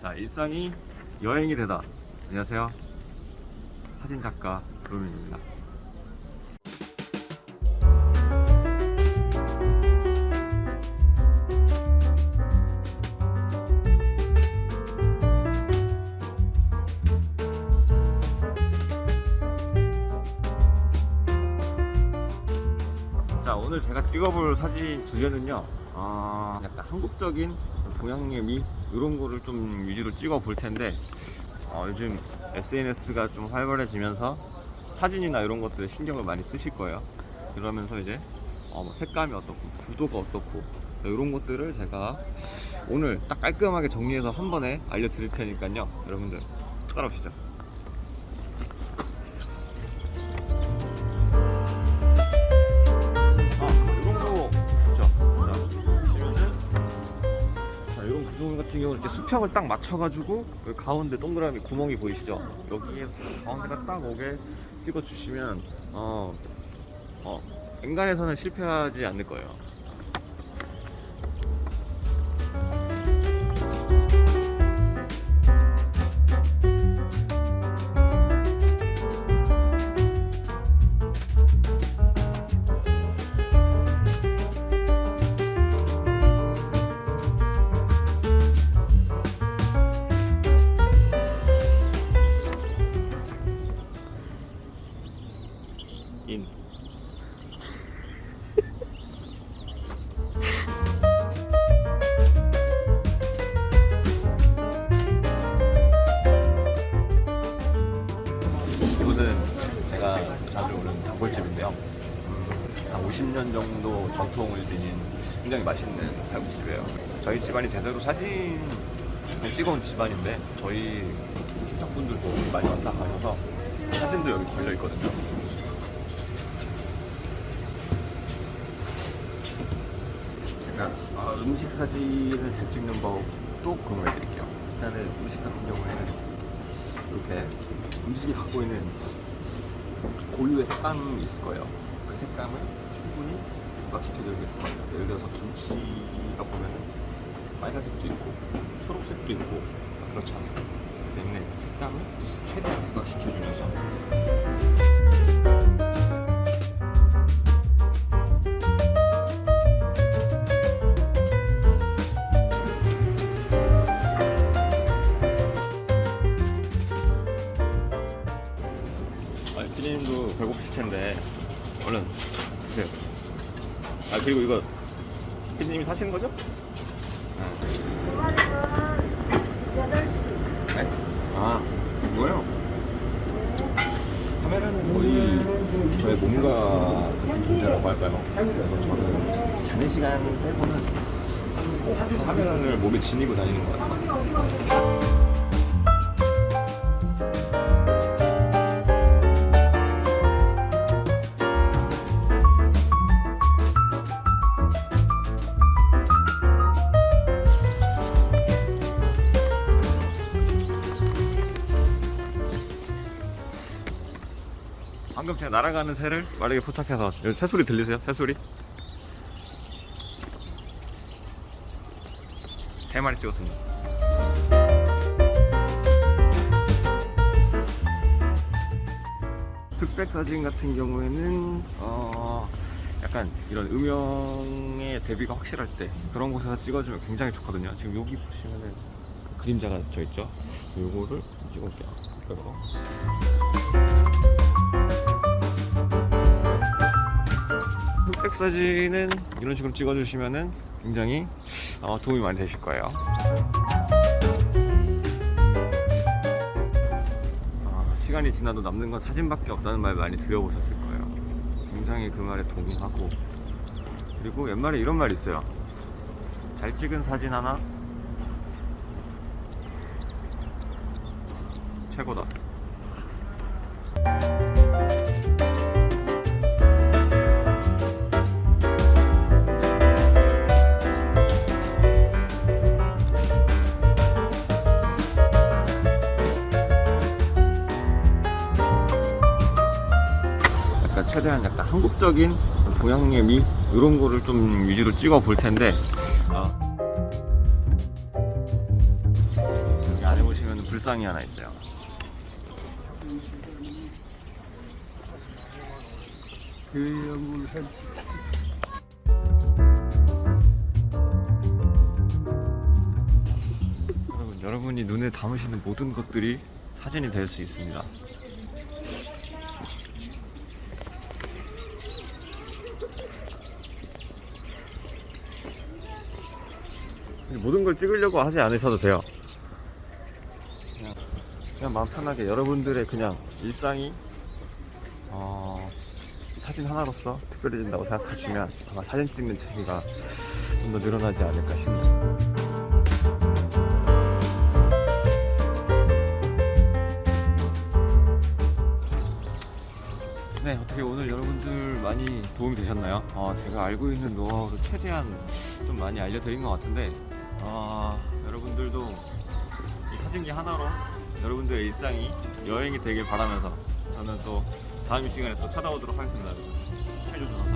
자, 일상이 여행이 되다. 안녕하세요. 사진작가 도루민입니다. 자, 오늘 제가 찍어볼 사진 주제는요. 아, 약간 한국적인 동양의 미 이런 거를 좀 위주로 찍어 볼 텐데 어, 요즘 SNS가 좀 활발해지면서 사진이나 이런 것들에 신경을 많이 쓰실 거예요. 그러면서 이제 어, 뭐 색감이 어떻고 구도가 어떻고 이런 것들을 제가 오늘 딱 깔끔하게 정리해서 한 번에 알려드릴 테니까요. 여러분들 따라오시죠. 수평을 딱 맞춰가지고 그 가운데 동그라미 구멍이 보이시죠? 여기에 가운데가 딱 오게 찍어주시면 어, 어, 엔간에서는 실패하지 않을 거예요. 오는 단골집인데요. 음, 한 50년 정도 전통을 지닌 굉장히 맛있는 칼국수집이에요. 저희 집안이 대대로 사진을 찍어온 집안인데 저희 친척분들도 많이 왔다 가셔서 사진도 여기 걸려 있거든요. 제가 어, 음식 사진을 잘 찍는 법도 공유해 드릴게요. 일단은 음식 같은 경우에는 이렇게 음식이 갖고 있는 고유의 색감이 있을 거예요. 그 색감을 충분히 부각시켜드리기 위해서. 예를 들어서 김치가 보면은 빨간색도 있고 초록색도 있고 그렇잖아요. 그렇기 때문에 그 색감을 최대한 부각시켜주면서 아 그리고 이거 피디님이 사시는 거죠? 네? 아 이거요? 카메라는 거의 저의 몸과 같은 존재라고 할까요? 그래서 저는 자는 시간 빼고는 꼭 카메라를 몸에 지니고 다니는 것 같아요. 방금 제가 날아가는 새를 빠르게 포착해서 여기 새소리 들리세요? 새소리? 세 마리 찍었습니다. 흑백 사진 같은 경우에는 어 약간 이런 음영의 대비가 확실할 때 그런 곳에서 찍어주면 굉장히 좋거든요. 지금 여기 보시면은 그림자가 져 있죠. 요거를 찍어볼게요. 이거. 흑백 사진은 이런 식으로 찍어주시면은 굉장히 어, 도움이 많이 되실 거예요. 아, 시간이 지나도 남는 건 사진밖에 없다는 말 많이 들어보셨을 거예요. 굉장히 그 말에 동의하고 그리고 옛말에 이런 말이 있어요. 잘 찍은 사진 하나 최고다. 최대한 약간 한국적인 동양의 미 이런 거를 좀 위주로 찍어 볼 텐데 아. 불상이 하나 있어요. 여러분, 여러분이 눈에 담으시는 모든 것들이 사진이 될 수 있습니다. 모든 걸 찍으려고 하지 않으셔도 돼요. 그냥, 그냥 마음 편하게 여러분들의 그냥 일상이 어, 사진 하나로서 특별해진다고 생각하시면 아마 사진 찍는 재미가 좀 더 늘어나지 않을까 싶네요. 네, 어떻게 오늘 여러분들 많이 도움이 되셨나요? 어, 제가 알고 있는 노하우를 최대한 좀 많이 알려드린 것 같은데, 아, 여러분들도 이 사진기 하나로 여러분들의 일상이 여행이 되길 바라면서 저는 또 다음 이 시간에 또 찾아오도록 하겠습니다. 여러분.